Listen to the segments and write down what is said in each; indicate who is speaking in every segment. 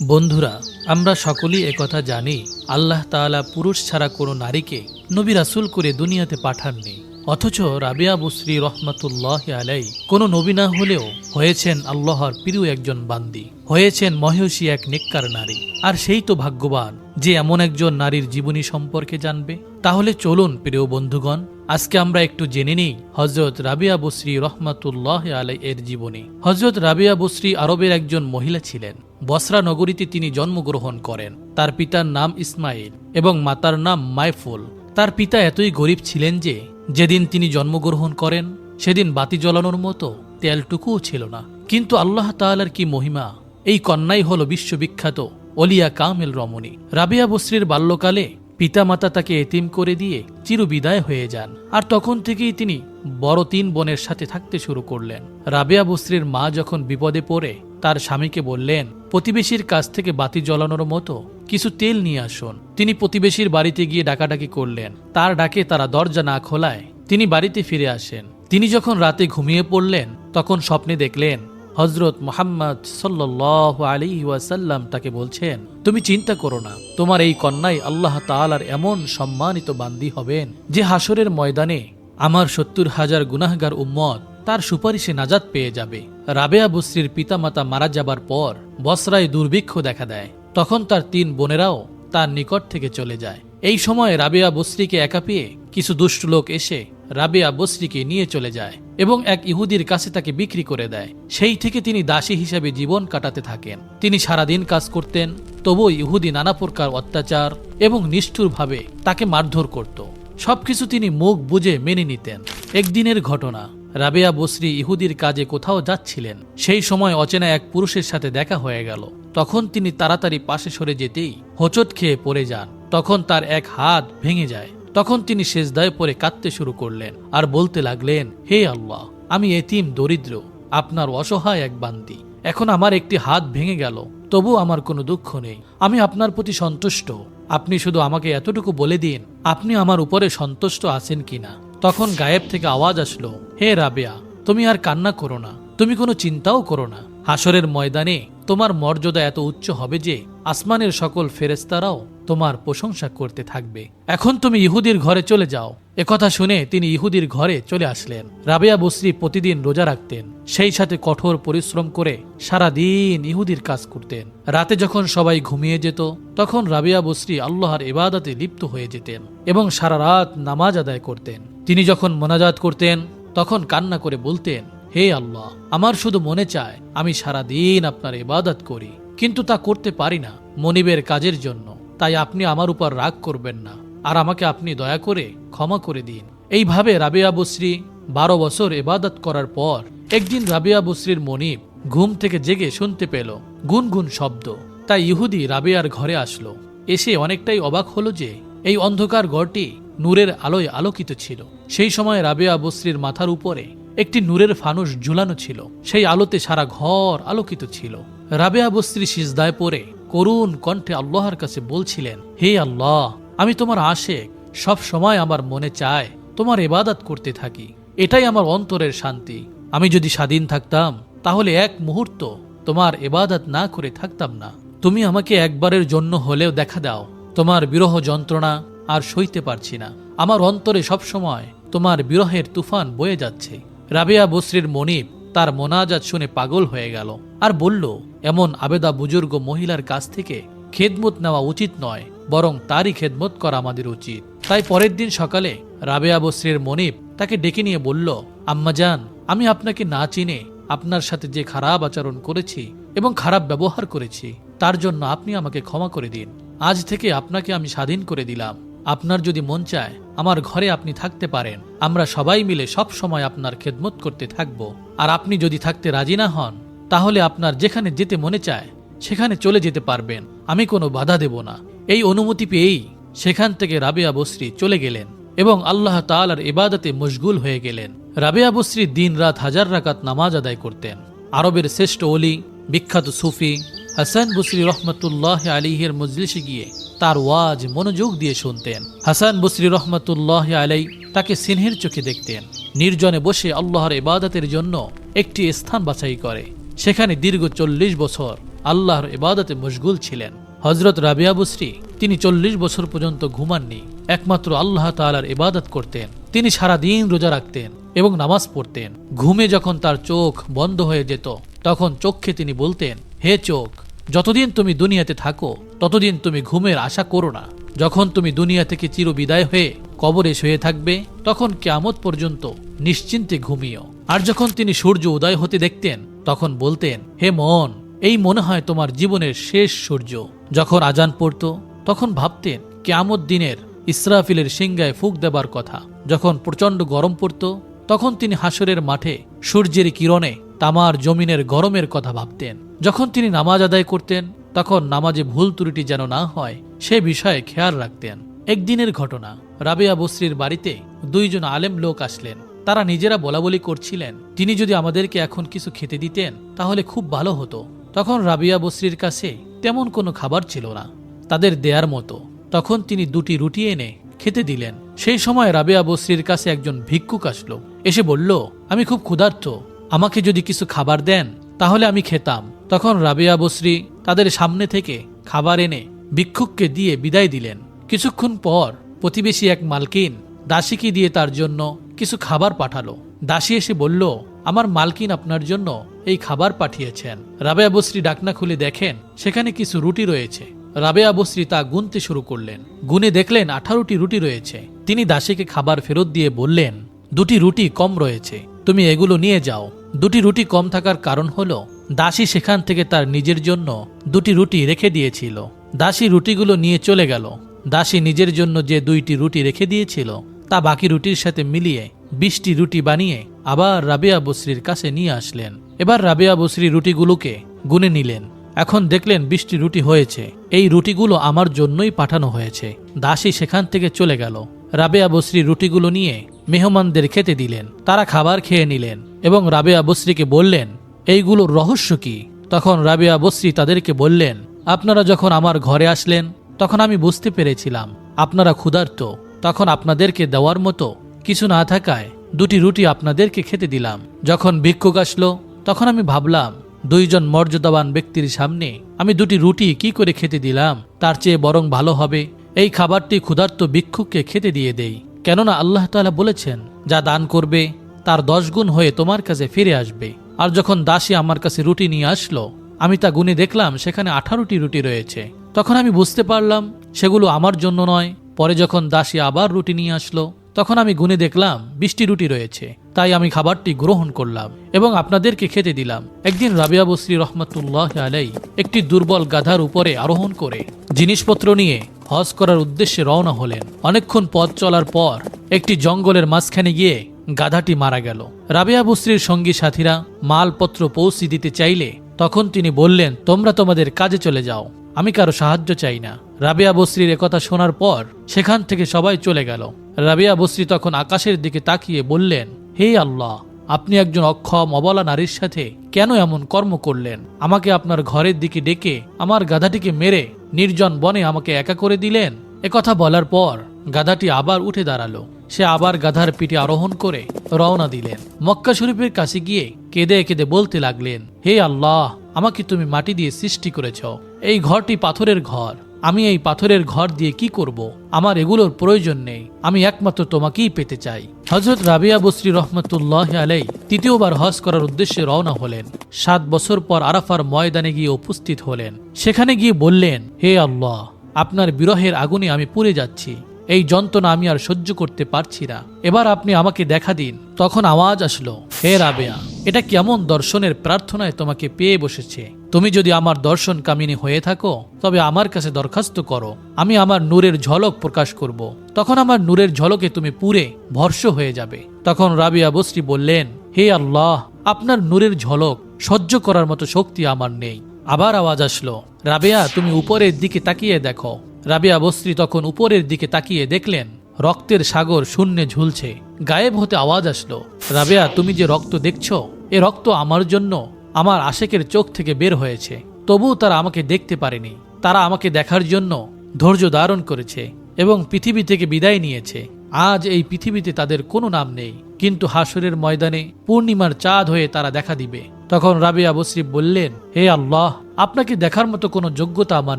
Speaker 1: বন্ধুরা, আমরা সকলেই একথা জানি, আল্লাহ তাআলা পুরুষ ছাড়া কোনো নারীকে নবী রাসুল করে দুনিয়াতে পাঠাননি। অথচ রাবিয়া বুসরি রহমাতুল্লাহ আলাই কোনো নবী না হলেও হয়েছেন আল্লাহর প্রিয় একজন বান্দি, হয়েছেন মহেশী এক নেককার নারী। আর সেই তো ভাগ্যবান যে এমন একজন নারীর জীবনী সম্পর্কে জানবে। তাহলে চলুন প্রিয় বন্ধুগণ, আজকে আমরা একটু জেনে নিই হজরত রাবিয়া বসরি রহমাতুল্লাহ আলাই এর জীবনী। হজরত রাবিয়া বসরি আরবের একজন মহিলা ছিলেন। বসরা নগরীতে তিনি জন্মগ্রহণ করেন। তার পিতার নাম ইসমাইল এবং মাতার নাম মাইফুল। তার পিতা এতই গরিব ছিলেন যে, যেদিন তিনি জন্মগ্রহণ করেন, সেদিন বাতি জ্বলানোর মতো তেলটুকুও ছিল না। কিন্তু আল্লাহ তাআলার কি মহিমা? এই কন্যাই হল বিশ্ববিখ্যাত অলিয়া কামেল রমণী। রাবিয়া বসরির বাল্যকালে পিতামাতা তাকে এতিম করে দিয়ে চিরবিদায় হয়ে যান। আর তখন থেকেই তিনি বড় তিন বোনের সাথে থাকতে শুরু করলেন। রাবিয়া বসরির মা যখন বিপদে পড়ে তার স্বামীকে বললেন, প্রতিবেশীর কাছ থেকে বাতি জ্বলানোর মতো কিছু তেল নিয়ে আসুন। তিনি প্রতিবেশীর বাড়িতে গিয়ে ডাকাডাকি করলেন। তার ডাকে তারা দরজা না খোলায় তিনি বাড়িতে ফিরে আসেন। তিনি যখন রাতে ঘুমিয়ে পড়লেন, তখন স্বপ্নে দেখলেন হজরত মোহাম্মদ সাল্লাহ আলী ওয়াসাল্লাম তাকে বলছেন, তুমি চিন্তা করো না, তোমার এই কন্যাই আল্লাহ তাআলার এমন সম্মানিত বান্দি হবেন যে হাসরের ময়দানে আমার সত্তর হাজার গুনাহগার উম্মত তার সুপারিশে নাজাত পেয়ে যাবে। রাবেয়া বসরির পিতামাতা মারা যাবার পর বসরায় দুর্ভিক্ষ দেখা দেয়। তখন তার তিন বোনেরাও তার নিকট থেকে চলে যায়। এই সময় রাবেয়া বসরিকে একা পেয়ে কিছু দুষ্ট লোক এসে রাবেয়া বসরিকে নিয়ে চলে যায় এবং এক ইহুদির কাছে তাকে বিক্রি করে দেয়। সেই থেকে তিনি দাসী হিসেবে জীবন কাটাতে থাকেন। তিনি সারাদিন কাজ করতেন তবু ইহুদি নানা প্রকার অত্যাচার এবং নিষ্ঠুরভাবে তাকে মারধর করত। সবকিছু তিনি মুখ বুঝে মেনে নিতেন। একদিনের ঘটনা। রাবেয়া বসরি ইহুদির কাজে কোথাও যাচ্ছিলেন। সেই সময় অচেনা এক পুরুষের সাথে দেখা হয়ে গেল। তখন তিনি তাড়াতাড়ি পাশে সরে যেতেই হোঁচট খেয়ে পড়ে যান। তখন তার এক হাত ভেঙে যায়। তখন তিনি শেষদায় পরে কাঁদতে শুরু করলেন আর বলতে লাগলেন, হে আল্লাহ, আমি এতিম, দরিদ্র, আপনার অসহায় এক বান্দি। এখন আমার একটি হাত ভেঙে গেল, তবু আমার কোনো দুঃখ নেই। আমি আপনার প্রতি সন্তুষ্ট। আপনি শুধু আমাকে এতটুকু বলে দিন, আপনি আমার উপরে সন্তুষ্ট আছেন কিনা? তখন গায়েব থেকে আওয়াজ আসলো, হে রাবেয়া, তুমি আর কান্না করো না, তুমি কোনো চিন্তাও করো না। হাসরের ময়দানে তোমার মর্যাদা এত উচ্চ হবে যে আসমানের সকল ফেরেস্তারাও তোমার প্রশংসা করতে থাকবে। এখন তুমি ইহুদির ঘরে চলে যাও। একথা শুনে তিনি ইহুদির ঘরে চলে আসলেন। রাবেয়া বসরি প্রতিদিন রোজা রাখতেন, সেই সাথে কঠোর পরিশ্রম করে সারা দিন ইহুদির কাজ করতেন। রাতে যখন সবাই ঘুমিয়ে যেত, তখন রাবিয়া বসরি আল্লাহর ইবাদতে লিপ্ত হয়ে যেতেন এবং সারা রাত নামাজ আদায় করতেন। তিনি যখন মোনাজাত করতেন, তখন কান্না করে বলতেন, হে আল্লাহ, আমার শুধু মনে চায়, আমি সারা দিন আপনার ইবাদত করি, কিন্তু তা করতে পারি না, মনিবের কাজের জন্য। তাই আপনি আমার উপর রাগ করবেন না, আর আমাকে আপনি দয়া করে ক্ষমা করে দিন। এইভাবে রাবিয়া বসরি বারো বছর এবাদত করার পর, একদিন রাবিয়া বসরির মনিব ঘুম থেকে জেগে শুনতে পেল, গুনগুন শব্দ। তাই ইহুদি রাবিয়ার ঘরে আসলো। এসে অনেকটাই অবাক হলো যে, এই অন্ধকার ঘরটি নূরের আলোয় আলোকিত ছিল। সেই সময় রাবিয়া বসরির মাথার উপরে একটি নূরের ফানুস ঝুলানো ছিল। সেই আলোতে সারা ঘর আলোকিত ছিল। রাবেয়া বস্ত্রী সিজদায় পড়ে করুণ কণ্ঠে আল্লাহর কাছে বলছিলেন, হে আল্লাহ, আমি তোমার আশেক। সব সময় আমার মনে চায় তোমার এবাদাত করতে থাকি। এটাই আমার অন্তরের শান্তি। আমি যদি স্বাধীন থাকতাম, তাহলে এক মুহূর্ত তোমার এবাদাত না করে থাকতাম না। তুমি আমাকে একবারের জন্য হলেও দেখা দাও। তোমার বিরহ যন্ত্রণা আর সইতে পারছি না। আমার অন্তরে সবসময় তোমার বিরহের তুফান বয়ে যাচ্ছে। রাবেয়া বসরির মনিব তার মোনাজাত শুনে পাগল হয়ে গেল আর বলল, এমন আবেদা বুজুর্গ মহিলার কাছ থেকে খেদমত নেওয়া উচিত নয়, বরং তারই খেদমত করা আমাদের উচিত। তাই পরের দিন সকালে রাবেয়া বসরির মনিব তাকে ডেকে নিয়ে বলল আম্মাজান আমি আপনাকে না চিনে আপনার সাথে যে খারাপ আচরণ করেছি এবং খারাপ ব্যবহার করেছি, তার জন্য আপনি আমাকে ক্ষমা করে দিন। আজ থেকে আপনাকে আমি স্বাধীন করে দিলাম। আপনার যদি মন চায়, আমার ঘরে আপনি থাকতে পারেন। আমরা সবাই মিলে সব সময় আপনার খেদমত করতে থাকব। আর আপনি যদি থাকতে রাজি না হন, তাহলে আপনার যেখানে যেতে মনে চায়, সেখানে চলে যেতে পারবেন। আমি কোনো বাধা দেব না। এই অনুমতি পেয়েই সেখান থেকে রাবেয়া বসরি চলে গেলেন এবং আল্লাহ তালার ইবাদতে মশগুল হয়ে গেলেন। রাবেয়া বসরি দিন রাত হাজার রাকাত নামাজ আদায় করতেন। আরবের শ্রেষ্ঠ অলি বিখ্যাত সুফি হাসান বসরি রহমতুল্লাহ আলিহের মজলিসে গিয়ে তার ওয়াজ মনোযোগ দিয়ে শুনতেন। হাসান বসরি রহমতুল্লাহ আলাই তাকে সিনহের চোখে দেখতেন। নির্জনে বসে আল্লাহর ইবাদতের জন্য একটি স্থান বাছাই করে। সেখানে দীর্ঘ চল্লিশ বছর আল্লাহর ইবাদতে মশগুল ছিলেন। হজরত রাবিয়া বসরি, তিনি চল্লিশ বছর পর্যন্ত ঘুমাননি। একমাত্র আল্লাহ তালার ইবাদত করতেন। তিনি সারা দিন রোজা রাখতেন এবং নামাজ পড়তেন। ঘুমে যখন তার চোখ বন্ধ হয়ে যেত, তখন চোখে তিনি বলতেন, হে চোখ যতদিন তুমি দুনিয়াতে থাকো, ততদিন তুমি ঘুমের আশা করো না। যখন তুমি দুনিয়া থেকে চির বিদায় হয়ে কবরে শুয়ে থাকবে, তখন কেয়ামত পর্যন্ত নিশ্চিন্তে ঘুমিও। আর যখন তিনি সূর্য উদয় হতে দেখতেন, তখন বলতেন, হে মন, এই মনে হয় তোমার জীবনের শেষ সূর্য। যখন আজান পড়ত, তখন ভাবতেন, কেয়ামত দিনের ইসরাফিলের সিংগায় ফুক দেবার কথা। যখন প্রচণ্ড গরম পড়ত, তখন তিনি হাসরের মাঠে সূর্যের কিরণে তামার জমিনের গরমের কথা ভাবতেন। যখন তিনি নামাজ আদায় করতেন, তখন নামাজে ভুল ত্রুটি যেন না হয়, সে বিষয়ে খেয়াল রাখতেন। একদিনের ঘটনা, রাবেয়া বসরির বাড়িতে দুইজন আলেম লোক আসলেন। তারা নিজেরা বলাবলি করছিলেন, তিনি যদি আমাদেরকে এখন কিছু খেতে দিতেন, তাহলে খুব ভালো হতো। তখন রাবিয়া বসরির কাছে তেমন কোনো খাবার ছিল না, তাদের দেয়ার মতো। তখন তিনি দুটি রুটি এনে খেতে দিলেন। সেই সময় রাবেয়া বসরির কাছে একজন ভিক্ষুক আসলো। এসে বলল, আমি খুব ক্ষুধার্ত। আমাকে যদি কিছু খাবার দেন, তাহলে আমি খেতাম। তখন রাবেয়া বসরি তাদের সামনে থেকে খাবার এনে ভিক্ষুককে দিয়ে বিদায় দিলেন। কিছুক্ষণ পর প্রতিবেশী এক মালকিন দাসীকে দিয়ে তার জন্য কিছু খাবার পাঠালো। দাসী এসে বলল, আমার মালকিন আপনার জন্য এই খাবার পাঠিয়েছেন। রাবেয়া বসরি ডাকনা খুলে দেখেন সেখানে কিছু রুটি রয়েছে। রাবেয়া বসরি তা গুনতে শুরু করলেন। গুনে দেখলেন আঠারোটি রুটি রয়েছে। তিনি দাসীকে খাবার ফেরত দিয়ে বললেন, দুটি রুটি কম রয়েছে। তুমি এগুলো নিয়ে যাও। দুটি রুটি কম থাকার কারণ হলো, দাসী সেখান থেকে তার নিজের জন্য দুটি রুটি রেখে দিয়েছিল। দাসী রুটিগুলো নিয়ে চলে গেল। দাসী নিজের জন্য যে দুইটি রুটি রেখে দিয়েছিল, তা বাকি রুটির সাথে মিলিয়ে বিশটি রুটি বানিয়ে আবার রাবেয়া বসরির কাছে নিয়ে আসলেন। এবার রাবেয়া বসরি রুটিগুলোকে গুনে নিলেন। এখন দেখলেন বৃষ্টি রুটি হয়েছে। এই রুটিগুলো আমার জন্যই পাঠানো হয়েছে। দাসী সেখান থেকে চলে গেল। রাবেয়া বসরি রুটিগুলো নিয়ে মেহমানদের খেতে দিলেন। তারা খাবার খেয়ে নিলেন এবং রাবেয়া বসরিকে বললেন, এইগুলোর রহস্য কি? তখন রাবেয়া বসরি তাদেরকে বললেন, আপনারা যখন আমার ঘরে আসলেন, তখন আমি বুঝতে পেরেছিলাম, আপনারা ক্ষুধার্ত। তখন আপনাদেরকে দেওয়ার মতো কিছু না থাকায় দুটি রুটি আপনাদেরকে খেতে দিলাম। যখন ভিক্ষুক আসলো, তখন আমি ভাবলাম, দুইজন মর্যাদাবান ব্যক্তির সামনে আমি দুটি রুটি কি করে খেতে দিলাম? তার চেয়ে বরং ভালো হবে, এই খাবারটি ক্ষুধার্ত ভিক্ষুককে খেতে দিয়ে দেই। কেননা আল্লাহ তালা বলেছেন, যা দান করবে, তার দশ গুণ হয়ে তোমার কাছে ফিরে আসবে। আর যখন দাসী আমার কাছে রুটি নিয়ে আসলো, আমি তা গুনে দেখলাম সেখানে আঠারোটি রুটি রয়েছে। তখন আমি বুঝতে পারলাম, সেগুলো আমার জন্য নয়। পরে যখন দাসী আবার রুটি নিয়ে আসলো তখন আমি গুনে দেখলাম বৃষ্টি রুটি রয়েছে। তাই আমি খাবারটি গ্রহণ করলাম এবং আপনাদেরকে খেতে দিলাম। একদিন রাবিয়া বসরি রহমতুল্লাহ আলাই একটি দুর্বল গাধার উপরে আরোহণ করে জিনিসপত্র নিয়ে হজ করার উদ্দেশ্যে রওনা হলেন। অনেকক্ষণ পথ চলার পর একটি জঙ্গলের মাঝখানে গিয়ে গাধাটি মারা গেল। রাবিয়া বসরির সঙ্গী সাথীরা মালপত্র পৌঁছে দিতে চাইলে তখন তিনি বললেন, তোমরা তোমাদের কাজে চলে যাও। আমি কারও সাহায্য চাই না। রাবিয়া বসরির একথা শোনার পর সেখান থেকে সবাই চলে গেল। রাবিয়া বসরি তখন আকাশের দিকে তাকিয়ে বললেন, হে আল্লাহ, আপনি একজন অক্ষম, অবলা নারীর সাথে কেন এমন কর্ম করলেন? আমাকে আপনার ঘরের দিকে ডেকে আমার গাধাটিকে মেরে নির্জন বনে আমাকে একা করে দিলেন? একথা বলার পর গাধাটি আবার উঠে দাঁড়াল। সে আবার গাধার পিঠে আরোহণ করে রওনা দিলেন। মক্কা শরীফের কাছে গিয়ে কেঁদে কেঁদে বলতে লাগলেন, হে আল্লাহ আমাকে তুমি মাটি দিয়ে সৃষ্টি করেছ। এই ঘরটি পাথরের ঘর। আমি এই পাথরের ঘর দিয়ে কি করব? আমার এগুলোর প্রয়োজন নেই। আমি একমাত্র তোমাকেই পেতে চাই। হজরত রাবিয়া বসরি রহমতুল্লাহ আলাই তৃতীয়বার হজ করার উদ্দেশ্যে রওনা হলেন। সাত বছর পর আরাফার ময়দানে গিয়ে উপস্থিত হলেন। সেখানে গিয়ে বললেন, হে আল্লাহ, আপনার বিরহের আগুনে আমি পুড়ে যাচ্ছি। এই যন্ত্রণা আমি আর সহ্য করতে পারছি না। এবার আপনি আমাকে দেখা দিন। তখন আওয়াজ আসলো হে রাবেয়া, এটা কেমন দর্শনের প্রার্থনায় তোমাকে পেয়ে বসেছে? তুমি যদি আমার দর্শন কামিনী হয়ে থাকো, তবে আমার কাছে দরখাস্ত করো। আমি আমার নূরের ঝলক প্রকাশ করব। তখন আমার নূরের ঝলকে তুমি পুরে ভর্ষ হয়ে যাবে। তখন রাবিয়া বসরি বললেন, হে আল্লাহ, আপনার নূরের ঝলক সহ্য করার মতো শক্তি আমার নেই। আবার আওয়াজ আসলো, রাবেয়া, তুমি উপরের দিকে তাকিয়ে দেখো। রাবিয়া বস্ত্রী তখন উপরের দিকে তাকিয়ে দেখলেন রক্তের সাগর শূন্যে ঝুলছে। গায়েব হতে আওয়াজ আসলো। রাবেয়া, তুমি যে রক্ত দেখছ, এ রক্ত আমার জন্য আমার আশেকের চোখ থেকে বের হয়েছে। তবুও তারা আমাকে দেখতে পারেনি। তারা আমাকে দেখার জন্য ধৈর্য ধারণ করেছে এবং পৃথিবী থেকে বিদায় নিয়েছে। আজ এই পৃথিবীতে তাদের কোনো নাম নেই। কিন্তু হাসরের ময়দানে পূর্ণিমার চাঁদ হয়ে তারা দেখা দিবে। তখন রাবিয়া বসরি বললেন, হে আল্লাহ, আপনাকে দেখার মতো কোনো যোগ্যতা আমার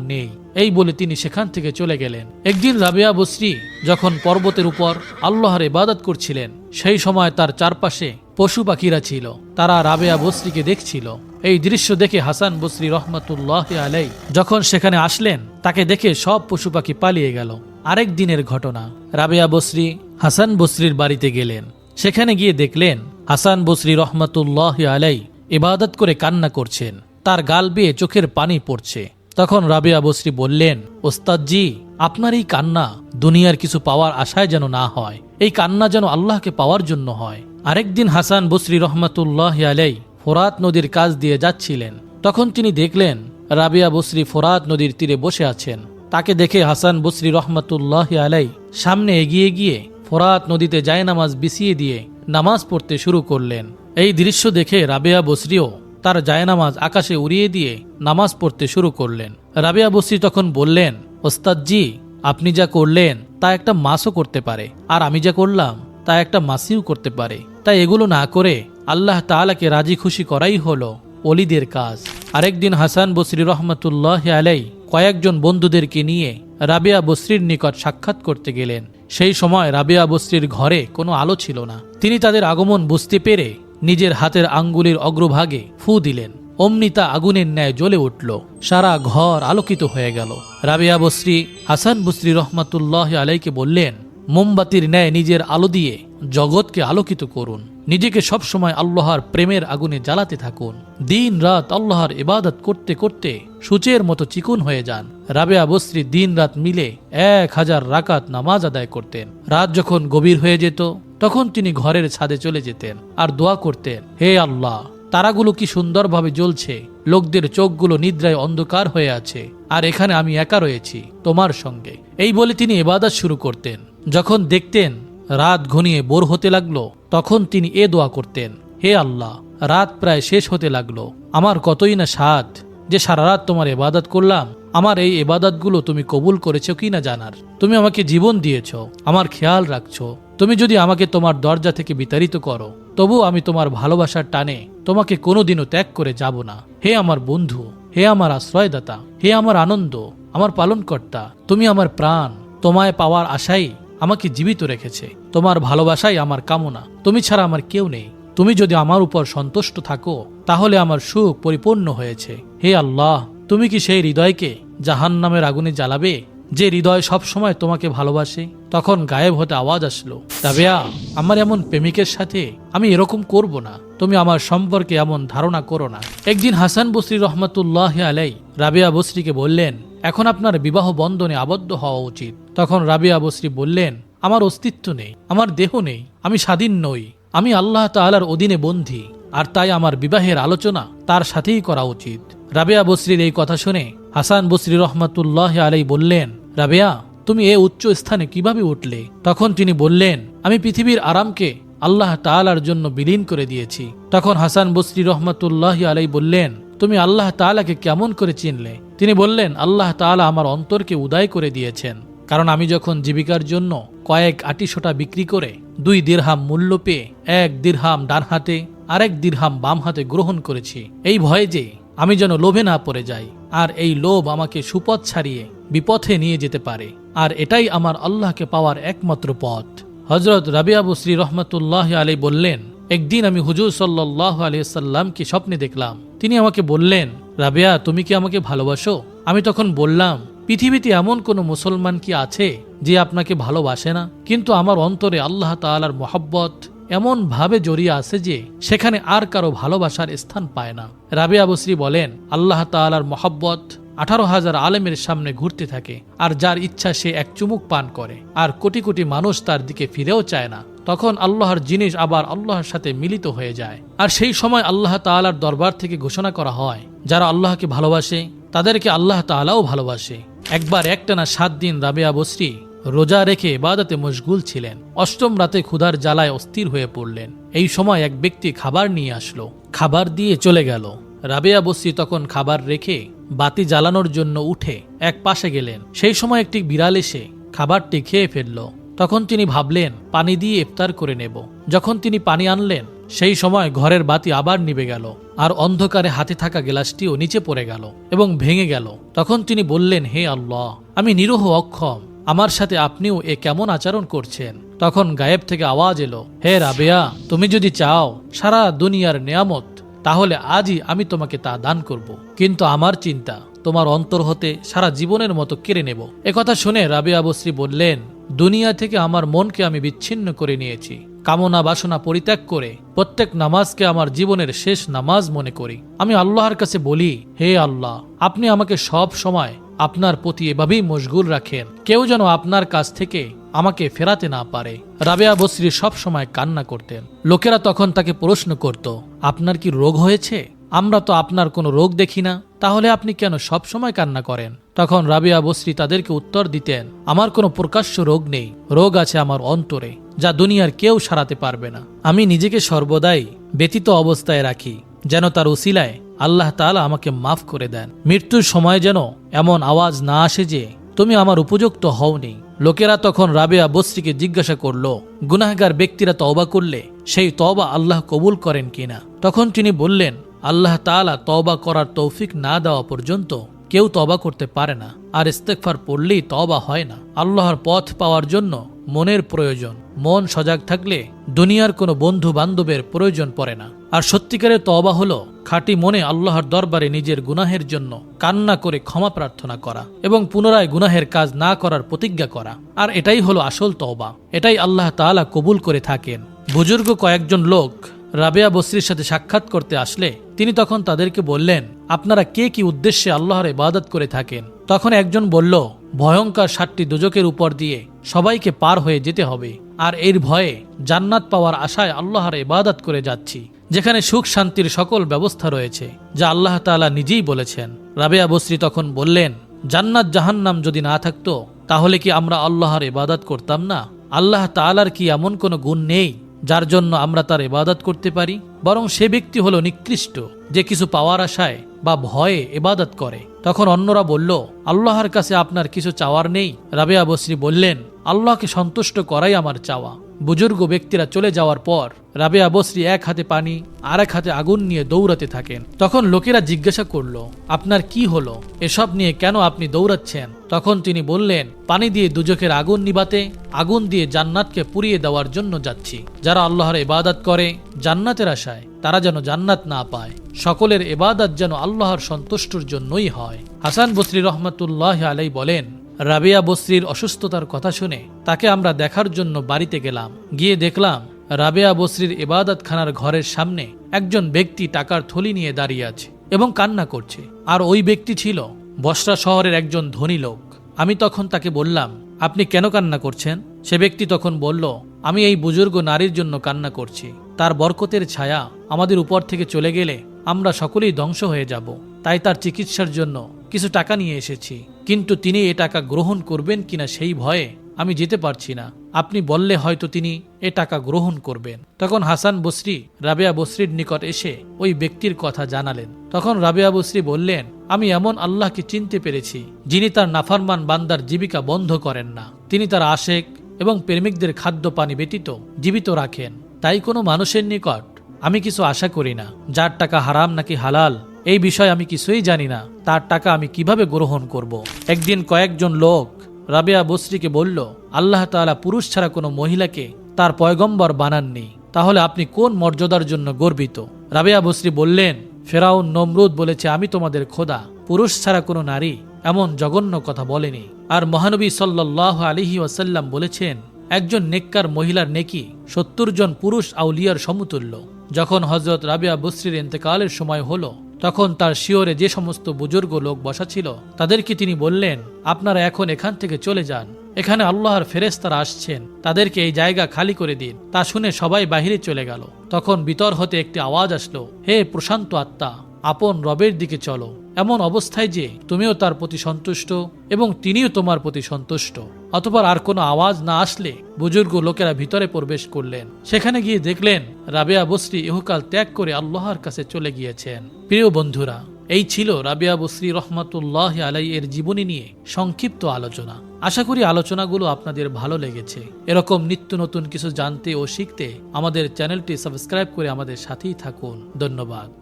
Speaker 1: নেই। এই বলে তিনি সেখান থেকে চলে গেলেন। একদিন রাবিয়া বসরি যখন পর্বতের উপর আল্লাহর ইবাদত করছিলেন, সেই সময় তার চারপাশে পশু পাখিরা ছিল। তারা রাবেয়া বসরিকে দেখছিল। এই দৃশ্য দেখে হাসান বসরি রহমতুল্লাহ আলাই যখন সেখানে আসলেন, তাকে দেখে সব পশু পাখি পালিয়ে গেল। আরেক দিনের ঘটনা, রাবেয়া বসরি হাসান বসরির বাড়িতে গেলেন। সেখানে গিয়ে দেখলেন, হাসান বসরি রহমতুল্লাহ আলাই ইবাদত করে কান্না করছেন। তার গাল বেয়ে চোখের পানি পড়ছে। তখন রাবিয়া বসরি বললেন, ওস্তাদজি, আপনার এই কান্না দুনিয়ার কিছু পাওয়ার আশায় যেন না হয়। এই কান্না যেন আল্লাহকে পাওয়ার জন্য হয়। আরেকদিন হাসান বসরি রহমতুল্লাহ আলাই ফোরাত নদীর কাজ দিয়ে যাচ্ছিলেন। তখন তিনি দেখলেন, রাবিয়া বসরি ফোরাত নদীর তীরে বসে আছেন। তাকে দেখে হাসান বসরি রহমতুল্লাহ আলাই সামনে এগিয়ে গিয়ে ফোরাত নদীতে জায়নামাজ বিছিয়ে দিয়ে নামাজ পড়তে শুরু করলেন। এই দৃশ্য দেখে রাবেয়া বসরিও তার জায়নামাজ আকাশে উড়িয়ে দিয়ে নামাজ পড়তে শুরু করলেন। রাবেয়া বসরি তখন বললেন, ওস্তাদজি, আপনি যা করলেন, তা একটা মাসও করতে পারে। আর আমি যা করলাম, তা একটা মাসিও করতে পারে। তাই এগুলো না করে আল্লাহ তাআলাকে রাজি খুশি করাই হলো অলিদের কাজ। আরেকদিন হাসান বসরি রহমতুল্লাহ আলাই কয়েকজন বন্ধুদেরকে নিয়ে রাবিয়া বসরির নিকট সাক্ষাৎ করতে গেলেন। সেই সময় রাবিয়া বসরির ঘরে কোনো আলো ছিল না। তিনি তাদের আগমন বুঝতে পেরে নিজের হাতের আঙ্গুলের অগ্রভাগে ফু দিলেন। অমনি তা আগুনের ন্যায় জ্বলে উঠল। সারা ঘর আলোকিত হয়ে গেল। রাবিয়া বসরি, হাসান বসরি রহমাতুল্লাহ আলাইকে বললেন, মোমবাতির ন্যায় নিজের আলো দিয়ে জগৎকে আলোকিত করুন। নিজেকে সবসময় আল্লাহর প্রেমের আগুনে জ্বালাতে থাকুন। দিন রাত আল্লাহর ইবাদত করতে করতে সূচের মতো চিকুন হয়ে যান। রাবেয়া বসরি দিন রাত মিলে এক হাজার রাকাত নামাজ আদায় করতেন। রাত যখন গভীর হয়ে যেত তখন তিনি ঘরের ছাদে চলে যেতেন আর দোয়া করতেন, হে আল্লাহ, তারাগুলো কি সুন্দরভাবে জ্বলছে, লোকদের চোখগুলো নিদ্রায় অন্ধকার হয়ে আছে, আর এখানে আমি একা রয়েছি, তোমার সঙ্গে। এই বলে তিনি এবাদত শুরু করতেন। যখন দেখতেন রাত ঘনিয়ে বোর হতে লাগল, তখন তিনি এ দোয়া করতেন, হে আল্লাহ, রাত প্রায় শেষ হতে লাগল, আমার কতই না স্বাদ যে সারা রাত তোমার এবাদত করলাম, আমার এই এবাদতগুলো তুমি কবুল করেছ কি না জানার। তুমি আমাকে জীবন দিয়েছ, আমার খেয়াল রাখছো তুমি যদি আমাকে তোমার দরজা থেকে বিতাড়িত করো, তবু আমি তোমার ভালোবাসার টানে তোমাকে কোনোদিনও ত্যাগ করে যাব না। হে আমার বন্ধু, হে আমার আশ্রয়দাতা, হে আমার আনন্দ, আমার পালনকর্তা, তুমি আমার প্রাণ, তোমায় পাওয়ার আশাই আমাকে জীবিত রেখেছে। তোমার ভালোবাসাই আমার কামনা, তুমি ছাড়া আমার কেউ নেই। তুমি যদি আমার উপর সন্তুষ্ট থাকো, তাহলে আমার সুখ পরিপূর্ণ হয়েছে। হে আল্লাহ, তুমি কি সেই হৃদয়কে জাহান নামের আগুনে জ্বালাবে? যে হৃদয় সব সময় তোমাকে ভালোবাসে, তখন গায়েব হতে আওয়াজ আসলো। রাবেয়া আমার এমন প্রেমিকের সাথে আমি এরকম করব না। তুমি আমার সম্পর্কে এমন ধারণা করো না। একদিন হাসান বসরি রহমতুল্লাহ আলাই রাবেয়া বসরিকে বললেন, এখন আপনার বিবাহ বন্ধনে আবদ্ধ হওয়া উচিত। তখন রাবিয়া বসরি বললেন, আমার অস্তিত্ব নেই, আমার দেহ নেই, আমি স্বাধীন নই, আমি আল্লাহ তাআলার অধীনে বন্ধি আর তাই আমার বিবাহের আলোচনা তার সাথেই করা উচিত। রাবেয়া বসরির এই কথা শুনে হাসান বসরি রহমতুল্লাহ আলাই বললেন রাবেয়া, তুমি এ উচ্চ স্থানে কীভাবে উঠলে? তখন তিনি বললেন, আমি পৃথিবীর আরামকে আল্লাহ তাআলার জন্য বিলীন করে দিয়েছি। তখন হাসান বসরি রহমতুল্লাহ আলাই বললেন, তুমি আল্লাহ তাআলাকে কেমন করে চিনলে? তিনি বললেন, আল্লাহ তাআলা আমার অন্তরকে উদয় করে দিয়েছেন। কারণ আমি যখন জীবিকার জন্য কয়েক আটিশোটা বিক্রি করে দুই দিরহাম মূল্য পেয়ে এক দিরহাম ডান হাতে, আরেক দিরহাম বাম হাতে গ্রহণ করেছি, এই ভয়ে যে আমি যেন লোভে না পড়ে যাই। আর এই লোভ আমাকে সুপথ ছাড়িয়ে বিপথে নিয়ে যেতে পারে। আর এটাই আমার আল্লাহকে পাওয়ার একমাত্র পথ। হজরত রাবিয়া বসরি রহমতুল্লাহ আলী বললেন, একদিন আমি হুজুর সাল্লাহ আলিয়াল্লামকে স্বপ্নে দেখলাম। তিনি আমাকে বললেন, রাবিয়া, তুমি কি আমাকে ভালোবাসো? আমি তখন বললাম, পৃথিবীতে এমন কোনো মুসলমান কি আছে যে আপনাকে ভালোবাসে না? কিন্তু আমার অন্তরে আল্লাহ তাআলার মোহাব্বত এমন ভাবে জড়িয়ে আছে যে সেখানে আর কারও ভালোবাসার স্থান পায় না। রাবিয়া বসরি বলেন, আল্লাহ তাআলার মোহাব্বত আঠারো হাজার আলেমের সামনে ঘুরতে থাকে, আর যার ইচ্ছা সে এক চুমুক পান করে, আর কোটি কোটি মানুষ তার দিকে ফিরেও চায় না। তখন আল্লাহর জিনিস আবার আল্লাহর সাথে মিলিত হয়ে যায়। আর সেই সময় আল্লাহ তাআলার দরবার থেকে ঘোষণা করা হয়, যারা আল্লাহকে ভালোবাসে, তাদেরকে আল্লাহ তাআলাও ভালোবাসে। একবার একটানা সাত দিন রাবেয়া বসরি রোজা রেখে ইবাদতে মশগুল ছিলেন। অষ্টম রাতে ক্ষুধার জ্বালায় অস্থির হয়ে পড়লেন। এই সময় এক ব্যক্তি খাবার নিয়ে আসলো। খাবার দিয়ে চলে গেল। রাবেয়া বস্তি তখন খাবার রেখে বাতি জ্বালানোর জন্য উঠে এক পাশে গেলেন। সেই সময় একটি বিড়াল এসে খাবারটি খেয়ে ফেলল। তখন তিনি ভাবলেন, পানি দিয়ে ইফতার করে নেব। যখন তিনি পানি আনলেন, সেই সময় ঘরের বাতি আবার নিভে গেল আর অন্ধকারে হাতে থাকা গ্লাসটিও নিচে পড়ে গেল এবং ভেঙে গেল। তখন তিনি বললেন, হে আল্লাহ, আমি নিরহ অক্ষম, আমার সাথে আপনিও এ কেমন আচরণ করছেন? তখন গায়েব থেকে আওয়াজ এলো, হে রাবেয়া, তুমি যদি চাও, সারা দুনিয়ার নিয়ামত তাহলে আজই আমি তোমাকে তা দান করব। কিন্তু আমার চিন্তা, তোমার অন্তর হতে সারা জীবনের মতো কেড়ে নেব। একথা শুনে রাবিয়া আবশ্রী বললেন, দুনিয়া থেকে আমার মনকে আমি বিচ্ছিন্ন করে নিয়েছি। কামনা বাসনা পরিত্যাগ করে প্রত্যেক নামাজকে আমার জীবনের শেষ নামাজ মনে করি। আমি আল্লাহর কাছে বলি, হে আল্লাহ, আপনি আমাকে সব সময় আপনার প্রতি এভাবেই মশগুল রাখেন। কেউ যেন আপনার কাছ থেকে আমাকে ফেরাতে না পারে। রাবেয়া বসরি সব সময় কান্না করতেন। লোকেরা তখন তাকে প্রশ্ন করত, আপনার কি রোগ হয়েছে? আমরা তো আপনার কোনো রোগ দেখি না। তাহলে আপনি কেন সব সময় কান্না করেন? তখন রাবিয়া বসরি তাদেরকে উত্তর দিতেন, আমার কোনো প্রকাশ্য রোগ নেই। রোগ আছে আমার অন্তরে, যা দুনিয়ার কেউ সারাতে পারবে না। আমি নিজেকে সর্বদাই ব্যতীত অবস্থায় রাখি। যেন তার উসিলায় আল্লাহ তাআলা আমাকে মাফ করে দেন। মৃত্যুর সময় যেন এমন আওয়াজ না আসে যে, তুমি আমার উপযুক্ত হওনি। লোকেরা তখন রাবেয়া বস্রিকে জিজ্ঞাসা করল, গুনাহগার ব্যক্তিরা তওবা করলে সেই তওবা আল্লাহ কবুল করেন কিনা? তখন তিনি বললেন, আল্লাহ তালা তওবা করার তৌফিক না দেওয়া পর্যন্ত কেউ তবা করতে পারে না, আর ইস্তেকফার পড়লেই তবা হয় না। আল্লাহর পথ পাওয়ার জন্য মনের প্রয়োজন। মন সজাগ থাকলে দুনিয়ার কোনো বন্ধু বান্ধবের প্রয়োজন পড়ে না। আর সত্যিকারের তবা হলো খাঁটি মনে আল্লাহর দরবারে নিজের গুনাহের জন্য কান্না করে ক্ষমা প্রার্থনা করা এবং পুনরায় গুনাহের কাজ না করার প্রতিজ্ঞা করা। আর এটাই হলো আসল তওবা। এটাই আল্লাহ তাআলা কবুল করে থাকেন। বুজুর্গ কয়েকজন লোক রাবেয়া বসরির সাথে সাক্ষাৎ করতে আসলে তিনি তখন তাদেরকে বললেন, আপনারা কে কি উদ্দেশ্যে আল্লাহর ইবাদত করে থাকেন? তখন একজন বলল, ভয়ঙ্কর সাতটি দুজকের উপর দিয়ে সবাইকে পার হয়ে যেতে হবে, আর এর ভয়ে জান্নাত পাওয়ার আশায় আল্লাহর ইবাদত করে যাচ্ছি, যেখানে সুখ শান্তির সকল ব্যবস্থা রয়েছে, যা আল্লাহ তাআলা নিজেই বলেছেন। রাবেয়া বসরি তখন বললেন, জান্নাত জাহান্নাম যদি না থাকতো, তাহলে কি আমরা আল্লাহর ইবাদত করতাম না? আল্লাহ তাআলার কি এমন কোনো গুণ নেই? যার জন্য আমরা তার ইবাদত করতে পারি, বরং সে ব্যক্তি হলো নিকৃষ্ট, যে কিছু পাওয়ার আশায় বা ভয়ে ইবাদত করে। তখন অন্যরা বলল, আল্লাহর কাছে আপনার কিছু চাওয়ার নেই। রাবেয়া বসরি বললেন, আল্লাহকে সন্তুষ্ট করাই আমার চাওয়া। বুজুর্গ ব্যক্তিরা চলে যাওয়ার পর, রাবেয়া বসরি এক হাতে পানি আর এক হাতে আগুন নিয়ে দৌড়াতে থাকেন। তখন লোকেরা জিজ্ঞাসা করল, আপনার কি হলো? এসব নিয়ে কেন আপনি দৌড়াচ্ছেন? তখন তিনি বললেন, পানি দিয়ে দুজকের আগুন নিবাতে, আগুন দিয়ে জান্নাতকে পুড়িয়ে দেওয়ার জন্য যাচ্ছি। যারা আল্লাহর ইবাদত করে, জান্নাতের আশায়, তারা যেন জান্নাত না পায়। সকলের এবাদত যেন আল্লাহর সন্তুষ্টর জন্যই হয়। হাসান বসরি রহমতুল্লাহ আলাই বলেন, রাবিয়া বসরির অসুস্থতার কথা শুনে তাকে আমরা দেখার জন্য বাড়িতে গেলাম। গিয়ে দেখলাম, রাবেয়া বসরির ইবাদতখানার ঘরের সামনে একজন ব্যক্তি টাকার থলি নিয়ে দাঁড়িয়ে আছে এবং কান্না করছে। আর ওই ব্যক্তি ছিল বসরা শহরের একজন ধনী লোক। আমি তখন তাকে বললাম, আপনি কেন কান্না করছেন? সে ব্যক্তি তখন বলল, আমি এই বুজুর্গ নারীর জন্য কান্না করছি। তার বরকতের ছায়া আমাদের উপর থেকে চলে গেলে আমরা সকলেই ধ্বংস হয়ে যাব। তাই তার চিকিৎসার জন্য কিছু টাকা নিয়ে এসেছি। কিন্তু তিনি এ টাকা গ্রহণ করবেন কিনা সেই ভয়ে আমি যেতে পারছি না। আপনি বললে হয়তো তিনি এ টাকা গ্রহণ করবেন। তখন হাসান বসরি, রাবেয়া বসরির নিকট এসে ওই ব্যক্তির কথা জানালেন। তখন রাবেয়া বসরি বললেন, আমি এমন আল্লাহকে চিনতে পেরেছি, যিনি তার নাফারমান বান্দার জীবিকা বন্ধ করেন না। তিনি তার আশেক এবং প্রেমিকদের খাদ্য পানি ব্যতীত জীবিত রাখেন। তাই কোনো মানুষের নিকট আমি কিছু আশা করি না। যার টাকা হারাম নাকি হালাল, এই বিষয়ে আমি কিছুই জানি না। তার টাকা আমি কীভাবে গ্রহণ করব। একদিন কয়েকজন লোক রাবেয়া বসরিকে বলল, আল্লাহ তাআলা পুরুষ ছাড়া কোনো মহিলাকে তার পয়গম্বর বানাননি। তাহলে আপনি কোন মর্যাদার জন্য গর্বিত? রাবেয়া বসরি বললেন, ফেরাউন নমরুদ বলেছে, আমি তোমাদের খোদা। পুরুষ ছাড়া কোনো নারী এমন জঘন্য কথা বলেনি। আর মহানবী সাল্লাহ আলিহি ওয়াসাল্লাম বলেছেন, একজন নেককার মহিলার নেকি সত্তর জন পুরুষ আউলিয়ার সমতুল্য। যখন হজরত রাবিয়া বসরির ইন্তেকালের সময় হলো তখন তার শিওরে যে সমস্ত বুজুর্গ লোক বসা ছিল, তাদেরকে তিনি বললেন, আপনারা এখন এখান থেকে চলে যান। এখানে আল্লাহর ফেরেস্তারা আসছেন। তাদেরকে এই জায়গা খালি করে দিন। তা শুনে সবাই বাহিরে চলে গেল। তখন বিতর হতে একটি আওয়াজ আসলো, হে প্রশান্ত আত্মা, আপন রবের দিকে চলো। এমন অবস্থায় যে তুমিও তার প্রতি সন্তুষ্ট এবং তিনিও তোমার প্রতি সন্তুষ্ট, অতপর আর কোনো আওয়াজ না আসলে বুজুর্গ লোকেরা ভিতরে প্রবেশ করলেন। সেখানে গিয়ে দেখলেন রাবেয়া বসরি ইহুকাল ত্যাগ করে আল্লাহর কাছে চলে গিয়েছেন। প্রিয় বন্ধুরা, এই ছিল রাবিয়া বসরি রহমাতুল্লাহ আলাই এর জীবনী নিয়ে সংক্ষিপ্ত আলোচনা। আশা করি আলোচনাগুলো আপনাদের ভালো লেগেছে। এরকম নিত্য নতুন কিছু জানতে ও শিখতে আমাদের চ্যানেলটি সাবস্ক্রাইব করে আমাদের সাথেই থাকুন। ধন্যবাদ।